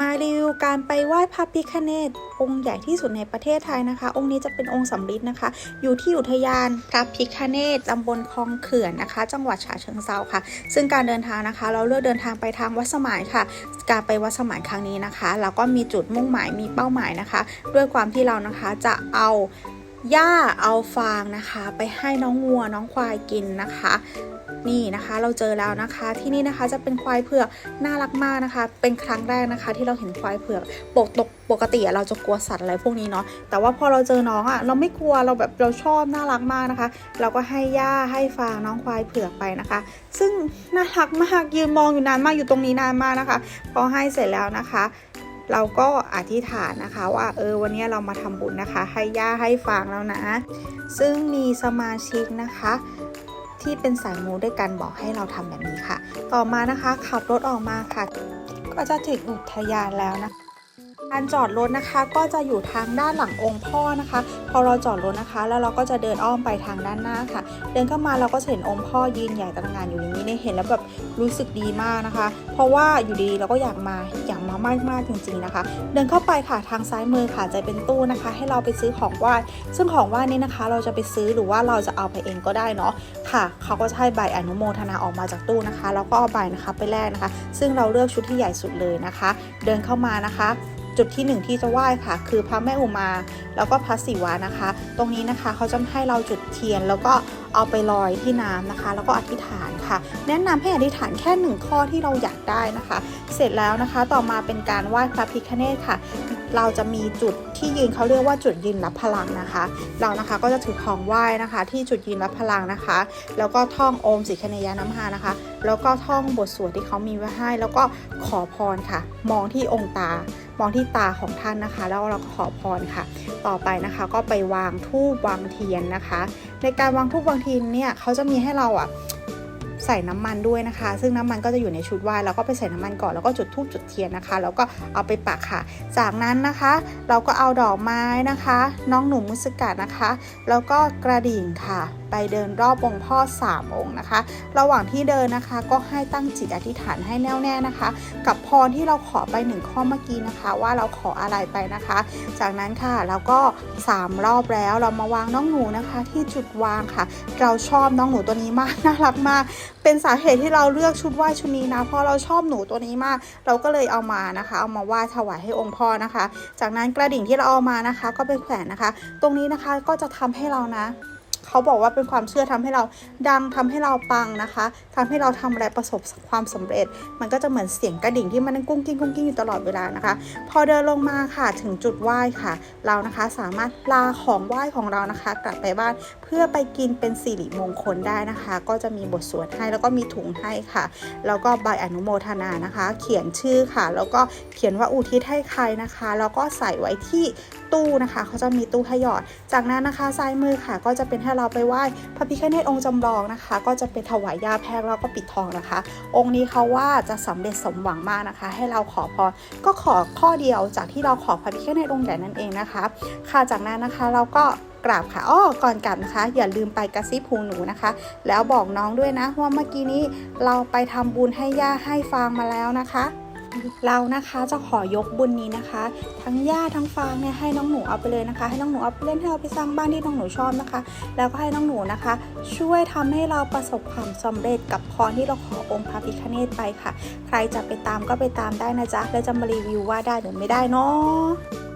มารีวิวการไปไหว้พระพิคเนตองค์ใหญ่ที่สุดในประเทศไทยนะคะ องค์นี้จะเป็นองค์สำริดนะคะ อยู่ที่อุทยานพระพิคเนตตำบลคลองเขื่อนนะคะ จังหวัดฉะเชิงเซาค่ะ ซึ่งการเดินทางนะคะ เราเลือกเดินทางไปทางวัดสมายค่ะ การไปวัดสมายครั้งนี้นะคะ เราก็มีจุดมุ่งหมายมีเป้าหมายนะคะ ด้วยความที่เรานะคะจะเอา หญ้าเอาฟางนะคะ ไปให้น้องวัวน้องควายกินนะคะ นี่นะคะเราเจอแล้วนะคะที่นี่นะคะจะเป็นควายเผือกน่ารักมากนะคะ เป็นครั้งแรกนะคะ ที่เราเห็นควายเผือกปกตกปกติเราจะกลัวสัตว์อะไรพวกนี้เนาะแต่ว่าพอเราเจอน้องอะเราไม่กลัวเราแบบเราชอบน่ารักมากนะคะ เราก็ให้หญ้าให้ฟางน้องควายเผือกไปนะคะ ซึ่งน่ารักมากยืนมองอยู่นานมากอยู่ตรงนี้นานมากนะคะพอให้เสร็จแล้วนะคะ เราก็อธิษฐานนะคะว่าเออวันนี้เรามาทำบุญนะคะ ให้ย่าให้ฟางแล้วนะ ซึ่งมีสมาชิกนะคะที่เป็นสายมูด้วยกันบอกให้เราทำแบบนี้ค่ะ ต่อมานะคะขับรถออกมาค่ะ ก็จะถึงอุทยานแล้วนะคะการจอดรถนะคะก็จะอยู่ทางด้านหลังองค์พ่อนะคะ พอเราจอดรถนะคะ แล้วเราก็จะเดินอ้อมไปทางด้านหน้าค่ะ เดินเข้ามาเราก็จะเห็นองค์พ่อยืนใหญ่ตระหงานอยู่อย่างนี้เนี่ยเห็นแล้วแบบรู้สึกดีมากนะคะ เพราะว่าอยู่ดีเราก็อยากมาอยาก มากมากๆจริงๆนะคะ เดินเข้าไปค่ะทางซ้ายมือค่ะจะเป็นตู้นะคะ ให้เราไปซื้อของไหว้ซึ่งของไหว้นี้นะคะ เราจะไปซื้อหรือว่าเราจะเอาไปเองก็ได้เนาะค่ะ เขาก็จะให้ใบอนุโมทนาออกมาจากตู้นะคะแล้วก็เอาใบนะคะไปแลกนะคะ ซึ่งเราเลือกชุดที่ใหญ่สุดเลยนะคะ เดินเข้ามานะคะ จุดที่หนึ่งที่จะไหว้ค่ะ คือพระแม่อุมา แล้วก็พระศิวะนะคะ ตรงนี้นะคะเขาจะให้เราจุดเทียน แล้วก็เอาไปลอยที่น้ำนะคะ แล้วก็อธิษฐานค่ะ แนะนำให้อธิษฐานแค่หนึ่งข้อที่เราอยากได้นะคะ เสร็จแล้วนะคะต่อมาเป็นการไหว้พระพิฆเนศค่ะ เราจะมีจุดที่ยืนเขาเรียกว่าจุดยืนรับพลังนะคะ เรานะคะก็จะถือของไหว้นะคะ ที่จุดยืนรับพลังนะคะ แล้วก็ท่องโอมสิคเนยาน้ำหานะคะ แล้วก็ท่องบทสวดที่เขามีไว้ให้ แล้วก็ขอพรค่ะ มองที่องค์ตา มองที่ตาของท่านนะคะ แล้วเราก็ขอพรค่ะ ต่อไปนะคะก็ไปวางทูบวางเทียนนะคะ ในการวางทูบวางเทียนเนี่ยเขาจะมีให้เราอะใส่น้ำมันด้วยนะคะ ซึ่งน้ำมันก็จะอยู่ในชุดไหว้แล้วก็ไปใส่น้ำมันก่อนแล้วก็จุดทูบจุดเทียนนะคะ แล้วก็เอาไปปักค่ะ จากนั้นนะคะ เราก็เอาดอกไม้นะคะ น้องหนุ่มมุสกัดนะคะ แล้วก็กระดิ่งค่ะไปเดินรอบองค์พ่อสามองค์นะคะ ระหว่างที่เดินนะคะก็ให้ตั้งจิตอธิษฐานให้แน่วแน่นะคะ กับพรที่เราขอไปหนึ่งข้อเมื่อกี้นะคะ ว่าเราขออะไรไปนะคะ จากนั้นค่ะเราก็สามรอบแล้วเรามาวางน้องหนูนะคะ ที่จุดวางค่ะ เราชอบน้องหนูตัวนี้มากน่ารักมาก เป็นสาเหตุที่เราเลือกชุดไหว้ชุดนี้นะเพราะเราชอบหนูตัวนี้มาก เราก็เลยเอามานะคะ เอามาไหว้ถวายให้องค์พ่อนะคะ จากนั้นกระดิ่งที่เราเอามานะคะ ก็ไปแขวนนะคะ ตรงนี้นะคะก็จะทำให้เรานะ เขาบอกว่าเป็นความเชื่อทำให้เราดังทำให้เราปังนะคะทำให้เราทำอะไรประสบความสำเร็จ มันก็จะเหมือนเสียงกระดิ่งที่มันกุ้งกิ้งกุ้งกิ้งอยู่ตลอดเวลานะคะ พอเดินลงมาค่ะถึงจุดไหว้ค่ะ เรานะคะสามารถลาของไหว้ของเรานะคะ กลับไปบ้านเพื่อไปกินเป็นสิริมงคลได้นะคะ ก็จะมีบทสวดให้แล้วก็มีถุงให้ค่ะ แล้วก็ใบอนุโมทนานะคะ เขียนชื่อค่ะ แล้วก็เขียนว่าอุทิศให้ใครนะคะ แล้วก็ใส่ไว้ที่ตู้นะคะ เขาจะมีตู้ให้หยอด จากนั้นนะคะซ้ายมือค่ะก็จะเป็นให้เราไปไหว้พระพิฆเนศองค์จำลองนะคะ ก็จะเป็นถวายยาแพรแล้วก็ปิดทองนะคะ องค์นี้เขาว่าจะสำเร็จสมหวังมากนะคะ ให้เราขอพรก็ขอข้อเดียวจากที่เราขอพระพิฆเนศองค์ใหญ่นั่นเองนะคะค่ะจากนั้นนะคะเราก็กราบค่ะ อ้อ ก่อนกลับนะคะ อย่าลืมไปกระซิบหูหนูนะคะ แล้วบอกน้องด้วยนะว่าเมื่อกี้นี้เราไปทำบุญให้ย่าให้ฟางมาแล้วนะคะ เรานะคะจะขอยกบุญนี้นะคะ ทั้งย่าทั้งฟางเนี่ยให้น้องหนูเอาไปเลยนะคะ ให้น้องหนูเอาไปเล่นให้เอาไปสร้างบ้านที่น้องหนูชอบนะคะ แล้วก็ให้น้องหนูนะคะ ช่วยทำให้เราประสบความสำเร็จกับพรที่เราขอองค์พระพิฆเนศไปค่ะ ใครจะไปตามก็ไปตามได้นะจ๊ะแล้วจะมารีวิวว่าได้หรือไม่ได้เนาะ